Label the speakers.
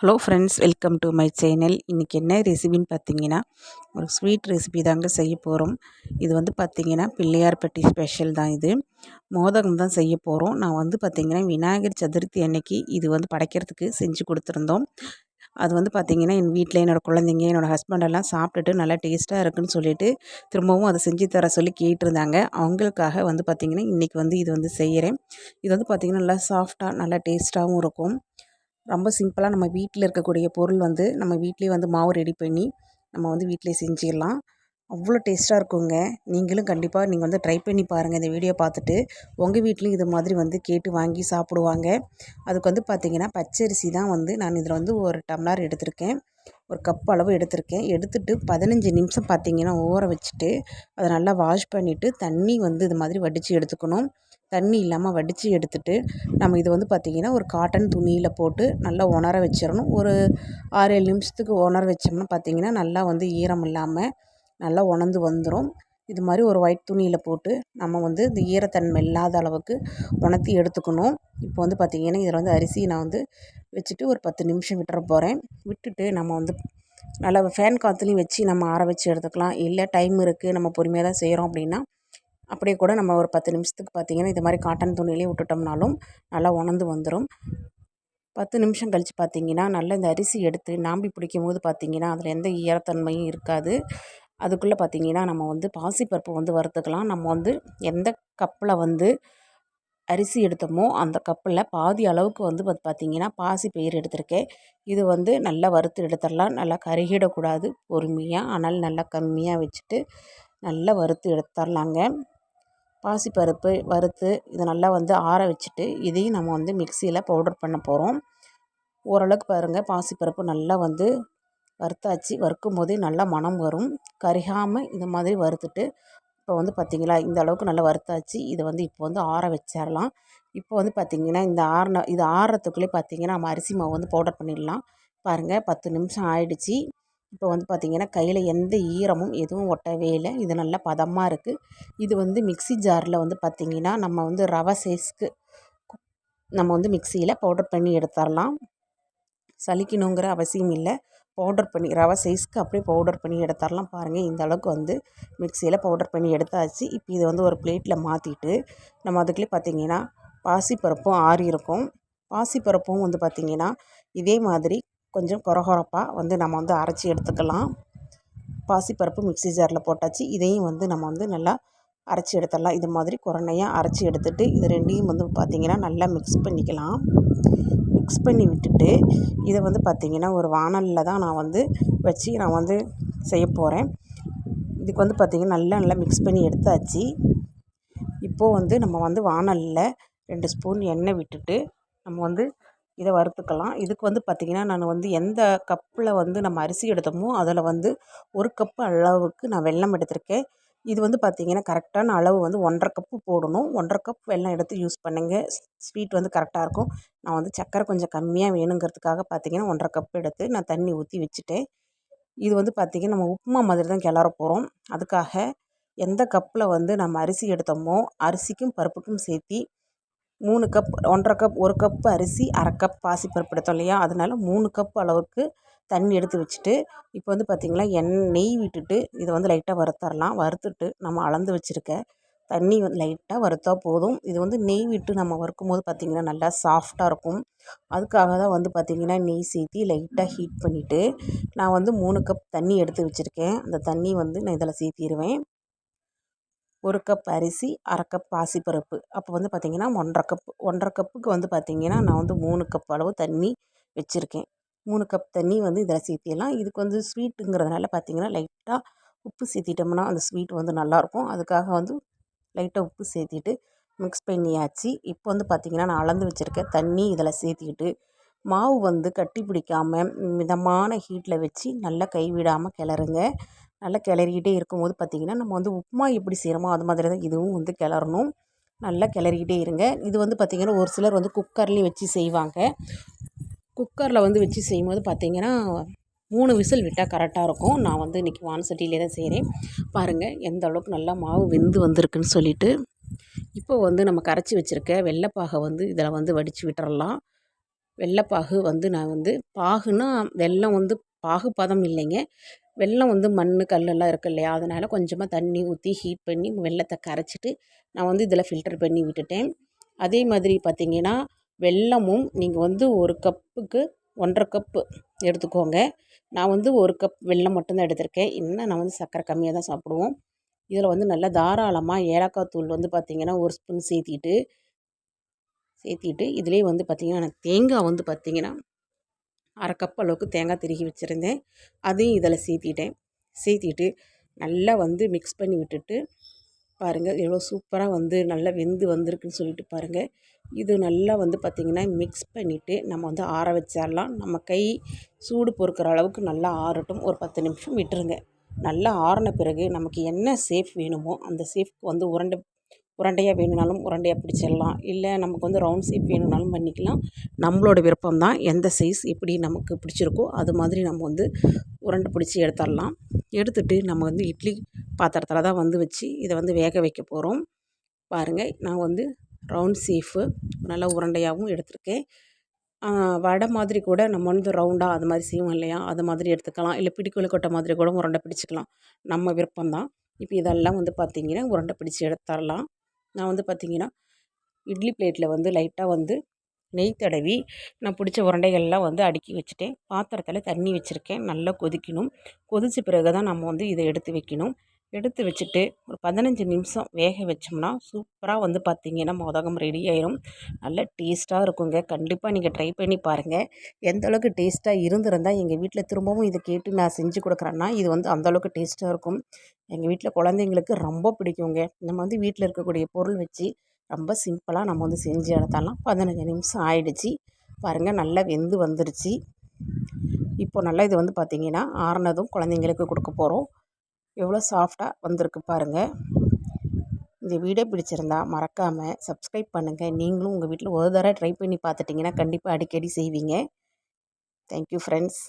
Speaker 1: Hello friends welcome to my channel இன்றைக்கி என்ன ரெசிபின்னு பார்த்தீங்கன்னா ஒரு ஸ்வீட் ரெசிபி தாங்க செய்ய போகிறோம் இது வந்து பார்த்திங்கன்னா பிள்ளையார்பட்டி ஸ்பெஷல் தான் இது. மோதகம் தான் செய்ய போகிறோம் நான் வந்து பார்த்திங்கன்னா விநாயகர் சதுர்த்தி அன்னைக்கு இது வந்து படைக்கிறதுக்கு செஞ்சு கொடுத்துருந்தோம். அது வந்து பார்த்திங்கன்னா என் வீட்டில் என்னோடய குழந்தைங்க என்னோடய ஹஸ்பண்டெல்லாம் சாப்பிட்டுட்டு நல்லா டேஸ்ட்டாக இருக்குன்னு சொல்லிட்டு திரும்பவும் அதை செஞ்சு தர சொல்லி கேட்டிருந்தாங்க. அவங்களுக்காக வந்து பார்த்திங்கன்னா இன்றைக்கி வந்து இது வந்து செய்கிறேன் இது வந்து பார்த்திங்கன்னா நல்லா சாஃப்டாக நல்லா டேஸ்ட்டாகவும் இருக்கும். ரொம்ப சிம்பிளாக நம்ம வீட்டில் இருக்கக்கூடிய பொருள் வந்து நம்ம வீட்டிலே வந்து மாவு ரெடி பண்ணி நம்ம வந்து வீட்டிலே செஞ்சிடலாம். அவ்வளோ டேஸ்ட்டாக இருக்குங்க. நீங்களும் கண்டிப்பாக நீங்கள் வந்து ட்ரை பண்ணி பாருங்கள் இந்த வீடியோ பார்த்துட்டு உங்கள் வீட்லேயும் இது மாதிரி வந்து கேட்டு வாங்கி சாப்பிடுவாங்க. அதுக்கு வந்து பார்த்திங்கன்னா பச்சரிசி தான் வந்து நான் இதில் வந்து ஒரு டம்ளர் எடுத்திருக்கேன். ஒரு கப் அளவு எடுத்திருக்கேன். எடுத்துட்டு பதினஞ்சு நிமிஷம் பார்த்திங்கன்னா ஊற வச்சுட்டு அதை நல்லா வாஷ் பண்ணிவிட்டு தண்ணி வந்து இது மாதிரி வடித்து எடுத்துக்கணும். தண்ணி இல்லாமல் வடித்து எடுத்துட்டு நம்ம இது வந்து பார்த்திங்கன்னா ஒரு காட்டன் துணியில் போட்டு நல்லா உணர வச்சிடணும் ஒரு ஆறு ஏழு நிமிஷத்துக்கு உணர வச்சோம்னா பார்த்திங்கன்னா நல்லா வந்து ஈரம் இல்லாமல் நல்லா உணர்ந்து வந்துடும் இது மாதிரி ஒரு ஒயிட் துணியில் போட்டு நம்ம வந்து இந்த ஈரத்தன்மை இல்லாத அளவுக்கு உணர்த்தி எடுத்துக்கணும். இப்போ வந்து பார்த்திங்கன்னா இதில் வந்து அரிசி நான் வந்து வச்சுட்டு ஒரு பத்து நிமிஷம் விட்டுற போகிறேன் விட்டுட்டு நம்ம வந்து நல்லா ஃபேன் காற்றுலையும் வச்சு நம்ம ஆற வச்சு எடுத்துக்கலாம். இல்லை டைம் இருக்குது நம்ம பொறுமையாக தான் செய்கிறோம் அப்படின்னா அப்படியே கூட நம்ம ஒரு பத்து நிமிஷத்துக்கு பார்த்திங்கன்னா இது மாதிரி காட்டன் துணியிலே விட்டுட்டோம்னாலும் நல்லா உணர்ந்து வந்துடும் பத்து நிமிஷம் கழித்து பார்த்திங்கன்னா நல்லா இந்த அரிசி எடுத்து நாம்பி பிடிக்கும் போது பார்த்திங்கன்னா அதில் எந்த ஈரத்தன்மையும் இருக்காது. அதுக்குள்ளே பார்த்திங்கன்னா நம்ம வந்து பாசிப்பருப்பு வந்து வறுத்துக்கலாம். நம்ம வந்து எந்த கப்பில் வந்து அரிசி எடுத்தோமோ அந்த கப்பில் பாதி அளவுக்கு வந்து பார்த்திங்கன்னா பாசி பயிர் எடுத்திருக்கேன். இது வந்து நல்லா வறுத்து எடுத்துடலாம். நல்லா கருகிடக்கூடாது. பொறுமையாக ஆனால் நல்லா கம்மியாக வச்சுட்டு நல்லா வறுத்து எடுத்துடலாங்க. பாசிப்பருப்பு வறுத்து இதை நல்லா வந்து ஆற வச்சுட்டு இதையும் நம்ம வந்து மிக்சியில் பவுடர் பண்ண போகிறோம் ஓரளவுக்கு பாருங்கள் பாசிப்பருப்பு நல்லா வந்து வறுத்தாச்சு. வறுக்கும் போதே நல்லா மனம் வரும். கருகாமல் இந்த மாதிரி வறுத்துட்டு இப்போ வந்து பார்த்திங்களா இந்த அளவுக்கு நல்லா வறுத்தாச்சு. இதை வந்து இப்போ வந்து ஆற வச்சிடலாம் இப்போ வந்து பார்த்திங்கன்னா இந்த ஆறின இது ஆறுறதுக்குள்ளே பார்த்திங்கன்னா நம்ம அரிசி மாவு வந்து பவுடர் பண்ணிடலாம். பாருங்கள் பத்து நிமிஷம் ஆயிடுச்சு. இப்போ வந்து பார்த்திங்கன்னா கையில் எந்த ஈரமும் எதுவும் ஒட்டவே இல்லை. இது நல்லா பதமாக இருக்குது இது வந்து மிக்சி ஜாரில் வந்து பார்த்திங்கன்னா நம்ம வந்து ரவை சைஸ்க்கு நம்ம வந்து மிக்சியில் பவுடர் பண்ணி எடுத்துடலாம் சலிக்கணுங்கிற அவசியம் இல்லை. பவுடர் பண்ணி ரவை சைஸ்க்கு அப்படியே பவுடர் பண்ணி எடுத்துடலாம் பாருங்கள் இந்த அளவுக்கு வந்து மிக்சியில் பவுடர் பண்ணி எடுத்தாச்சு. இப்போ இதை வந்து ஒரு பிளேட்டில் மாற்றிட்டு நம்ம அதுக்குள்ளே பார்த்திங்கன்னா பாசிப்பருப்பும் ஆறி இருக்கும் பாசிப்பருப்பும் வந்து பார்த்திங்கன்னா இதே மாதிரி கொஞ்சம் கொரகொரப்பாக வந்து நம்ம வந்து அரைச்சி எடுத்துக்கலாம். பாசிப்பருப்பு மிக்சி ஜாரில் போட்டாச்சு. இதையும் வந்து நம்ம வந்து நல்லா அரைச்சி எடுத்துடலாம். இது மாதிரி குரணையாக அரைச்சி எடுத்துகிட்டு இது ரெண்டையும் வந்து பார்த்திங்கன்னா நல்லா மிக்ஸ் பண்ணிக்கலாம். மிக்ஸ் பண்ணி விட்டுட்டு இதை வந்து பார்த்திங்கன்னா ஒரு வானலில் தான் நான் வந்து வச்சு நான் வந்து செய்ய போகிறேன் இதுக்கு வந்து பார்த்திங்கன்னா நல்லா நல்லா மிக்ஸ் பண்ணி எடுத்தாச்சு. இப்போது வந்து நம்ம வந்து வானலில் ரெண்டு ஸ்பூன் எண்ணெய் விட்டுட்டு நம்ம வந்து இதை வறுத்துக்கலாம். இதுக்கு வந்து பார்த்திங்கன்னா நான் வந்து எந்த கப்பில் வந்து நம்ம அரிசி எடுத்தோமோ அதில் வந்து ஒரு கப்பு அளவுக்கு நான் வெல்லம் எடுத்திருக்கேன். இது வந்து பார்த்திங்கன்னா கரெக்டான அளவு வந்து ஒன்றரை கப்பு போடணும். ஒன்றரை கப் வெல்லம் எடுத்து யூஸ் பண்ணுங்க. ஸ்வீட் வந்து கரெக்டாக இருக்கும். நான் வந்து சர்க்கரை கொஞ்சம் கம்மியாக வேணுங்கிறதுக்காக பார்த்திங்கன்னா ஒன்றரை கப் எடுத்து நான் தண்ணி ஊற்றி வச்சுட்டேன். இது வந்து பார்த்திங்கன்னா நம்ம உப்புமா மாதிரி தான் கிளற போகிறோம் அதுக்காக எந்த கப்பில் வந்து நம்ம அரிசி எடுத்தோமோ அரிசிக்கும் பருப்புக்கும் சேர்த்தி மூணு கப் ஒன்றரை கப் ஒரு கப்பு அரிசி அரை கப் பாசிப்பருப்பு எடுத்தோம் இல்லையா? அதனால மூணு கப் அளவுக்கு தண்ணி எடுத்து வச்சுட்டு இப்போ வந்து பார்த்திங்களா எண் நெய் விட்டுட்டு இதை வந்து லைட்டாக வறுத்தரலாம். வறுத்துட்டு நம்ம அளந்து வச்சுருக்க தண்ணி வந்து லைட்டாக வறுத்தா போதும். இது வந்து நெய் விட்டு நம்ம வறுக்கும் போது பார்த்திங்கன்னா நல்லா சாஃப்டாக இருக்கும். அதுக்காக தான் வந்து பார்த்திங்கன்னா நெய் சேர்த்தி லைட்டாக ஹீட் பண்ணிவிட்டு நான் வந்து மூணு கப் தண்ணி எடுத்து வச்சுருக்கேன். அந்த தண்ணி வந்து நான் இதில் சேர்த்திடுவேன் ஒரு கப் அரிசி அரை கப் பாசிப்பருப்பு. அப்போ வந்து பார்த்திங்கன்னா ஒன்றரை கப் ஒன்றரை கப்புக்கு வந்து பார்த்திங்கன்னா நான் வந்து மூணு கப் அளவு தண்ணி வச்சுருக்கேன். மூணு கப் தண்ணி வந்து இதில் சேர்த்திடலாம். இதுக்கு வந்து ஸ்வீட்டுங்கிறதுனால பார்த்திங்கன்னா லைட்டாக உப்பு சேர்த்திட்டோம்னா அந்த ஸ்வீட் வந்து நல்லாயிருக்கும் அதுக்காக வந்து லைட்டாக உப்பு சேர்த்திட்டு மிக்ஸ் பண்ணியாச்சு. இப்போ வந்து பார்த்திங்கன்னா நான் அளந்து வச்சுருக்கேன் தண்ணி இதில் சேர்த்திக்கிட்டு மாவு வந்து கட்டி பிடிக்காமல் மிதமான ஹீட்டில் வச்சு நல்லா கைவிடாமல் கிளறுங்க. நல்லா கிளறிக்கிட்டே இருக்கும்போது பார்த்திங்கன்னா நம்ம வந்து உப்புமா எப்படி செய்கிறோமோ அது மாதிரி தான் இதுவும் வந்து கிளறணும். நல்லா கிளறிக்கிட்டே இருங்க. இது வந்து பார்த்திங்கன்னா ஒரு சிலர் வந்து குக்கர்லேயும் வச்சு செய்வாங்க. குக்கரில் வந்து வச்சு செய்யும்போது பார்த்திங்கன்னா மூணு விசில் விட்டால் கரெக்டாக இருக்கும். நான் வந்து இன்றைக்கி வான் சட்டியிலே தான் செய்கிறேன் பாருங்கள் எந்த அளவுக்கு நல்லா மாவு வெந்து வந்திருக்குன்னு சொல்லிட்டு. இப்போ வந்து நம்ம கரைச்சி வச்சுருக்க வெள்ளைப்பாகை வந்து இதில் வந்து வடித்து விட்டுறலாம். வெள்ளைப்பாகு வந்து நான் வந்து பாகுனா வெல்லம் வந்து பாகுபதம் இல்லைங்க. வெல்லம் வந்து மண் கல்லெல்லாம் இருக்கு இல்லையா? அதனால் கொஞ்சமாக தண்ணி ஊற்றி ஹீட் பண்ணி வெள்ளத்தை கரைச்சிட்டு நான் வந்து இதில் ஃபில்டர் பண்ணி விட்டுட்டேன். அதே மாதிரி பார்த்திங்கன்னா வெல்லமும் நீங்கள் வந்து ஒரு கப்புக்கு ஒன்றரை கப்பு எடுத்துக்கோங்க. நான் வந்து ஒரு கப் வெல்லம் மட்டும்தான் எடுத்திருக்கேன். இன்னும் நான் வந்து சர்க்கரை கம்மியாக தான் சாப்பிடுவோம். இதில் வந்து நல்லா தாராளமாக ஏலக்காய் தூள் வந்து பார்த்திங்கன்னா ஒரு ஸ்பூன் சேர்த்திட்டு சேர்த்திட்டு இதிலே வந்து பார்த்திங்கன்னா தேங்காய் வந்து பார்த்திங்கன்னா அரை கப் அளவுக்கு தேங்காய் திருகி வச்சுருந்தேன். அதையும் இதில் சேர்த்திட்டேன் சேர்த்திட்டு நல்லா வந்து மிக்ஸ் பண்ணி விட்டுட்டு பாருங்கள் எவ்வளோ சூப்பராக வந்து நல்லா வெந்து வந்திருக்குன்னு சொல்லிட்டு பாருங்கள் இது நல்லா வந்து பார்த்திங்கன்னா மிக்ஸ் பண்ணிவிட்டு நம்ம வந்து ஆற வச்சிடலாம். நம்ம கை சூடு பொறுக்கிற அளவுக்கு நல்லா ஆறட்டும். ஒரு பத்து நிமிஷம் விட்டுருங்க. நல்லா ஆறின பிறகு நமக்கு என்ன சேஃப் வேணுமோ அந்த சேஃப்க்கு வந்து உருண்டை உருண்டையாக வேணும்னாலும் உருண்டையாக பிடிச்சிடலாம். இல்லை நமக்கு வந்து ரவுண்ட் ஷேப் வேணும்னாலும் பண்ணிக்கலாம். நம்மளோட விருப்பம் தான் எந்த சைஸ் எப்படி நமக்கு பிடிச்சிருக்கோ அது மாதிரி நம்ம வந்து உருண்டை பிடிச்சி எடுத்துடலாம். எடுத்துகிட்டு நம்ம வந்து இட்லி பாத்திரத்தில் தான் வந்து வச்சு இதை வந்து வேக வைக்க போகிறோம் பாருங்கள் நான் வந்து ரவுண்ட் ஷேஃபு நல்லா உருண்டையாகவும் எடுத்திருக்கேன். வடை மாதிரி கூட நம்ம வந்து ரவுண்டாக அது மாதிரி செய்வோம் இல்லையா? அது மாதிரி எடுத்துக்கலாம். இல்லை பிடிக்கொலி கொட்டை மாதிரி கூட உருண்டை பிடிச்சிக்கலாம். நம்ம விருப்பம்தான். இப்போ இதெல்லாம் வந்து பார்த்திங்கன்னா உருண்டை பிடிச்சி எடுத்துடலாம். நான் வந்து பார்த்திங்கன்னா இட்லி பிளேட்டில் வந்து லைட்டாக வந்து நெய் தடவி நான் பிடிச்ச உருண்டைகள்லாம் வந்து அடுக்கி வச்சுட்டேன். பாத்திரத்தில் தண்ணி வச்சுருக்கேன். நல்லா கொதிக்கணும். கொதித்த பிறகு தான் நம்ம வந்து இதை எடுத்து வைக்கணும். எடுத்து வச்சுட்டு ஒரு பதினஞ்சு நிமிஷம் வேக வச்சோம்னா சூப்பராக வந்து பார்த்திங்கன்னா மோதகம் ரெடி ஆயிரும். நல்ல டேஸ்ட்டாக இருக்குங்க. கண்டிப்பாக நீங்கள் ட்ரை பண்ணி பாருங்கள் எந்த அளவுக்கு டேஸ்ட்டாக இருந்திருந்தால் எங்கள் வீட்டில் திரும்பவும் இதை கேட்டு நான் செஞ்சு கொடுக்குறேன்னா இது வந்து அந்தளவுக்கு டேஸ்ட்டாக இருக்கும். எங்கள் வீட்டில் குழந்தைங்களுக்கு ரொம்ப பிடிக்குங்க. நம்ம வந்து வீட்டில் இருக்கக்கூடிய பொருள் வச்சு ரொம்ப சிம்பிளாக நம்ம வந்து செஞ்சு எடுத்தாலாம் பதினஞ்சு நிமிஷம் ஆயிடுச்சு. பாருங்கள் நல்லா வெந்து வந்துடுச்சு இப்போ நல்லா இது வந்து பார்த்திங்கன்னா ஆறுனதும் குழந்தைங்களுக்கு கொடுக்க போகிறோம் எவ்வளோ சாஃப்டாக வந்திருக்கு பாருங்கள் இந்த வீடியோ பிடிச்சிருந்தா மறக்காமல் சப்ஸ்கிரைப் பண்ணுங்கள் நீங்களும் உங்கள் வீட்டில் ஒரு தடவை ட்ரை பண்ணி பார்த்துட்டிங்கன்னா கண்டிப்பாக அடிக்கடி செய்வீங்க. Thank you friends